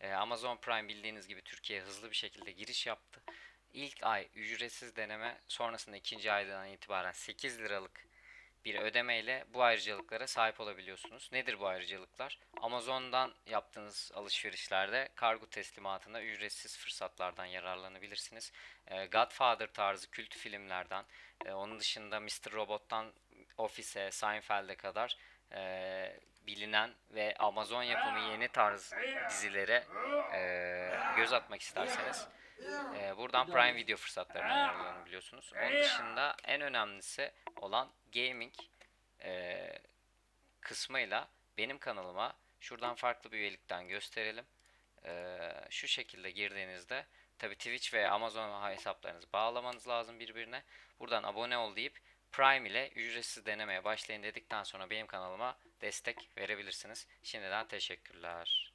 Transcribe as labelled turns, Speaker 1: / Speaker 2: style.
Speaker 1: Ee, Amazon Prime bildiğiniz gibi Türkiye'ye hızlı bir şekilde giriş yaptı. İlk ay ücretsiz deneme, sonrasında ikinci aydan itibaren 8 liralık bir ödemeyle bu ayrıcalıklara sahip olabiliyorsunuz. Nedir bu ayrıcalıklar? Amazon'dan yaptığınız alışverişlerde kargo teslimatında ücretsiz fırsatlardan yararlanabilirsiniz. Ee, Godfather tarzı kült filmlerden, e, onun dışında Mr. Robot'tan Office'e, Seinfeld'e kadar e, bilinen ve Amazon yapımı yeni tarz dizilere e, göz atmak isterseniz e, buradan Prime Video fırsatlarından yararlanabiliyorsunuz. Onun dışında en önemlisi olan gaming e, kısmıyla benim kanalıma şuradan farklı bir üyelikten gösterelim. E, şu şekilde girdiğinizde tabi Twitch ve Amazon hesaplarınızı bağlamanız lazım birbirine. Buradan abone ol deyip Prime ile ücretsiz denemeye başlayın dedikten sonra benim kanalıma destek verebilirsiniz. Şimdiden teşekkürler.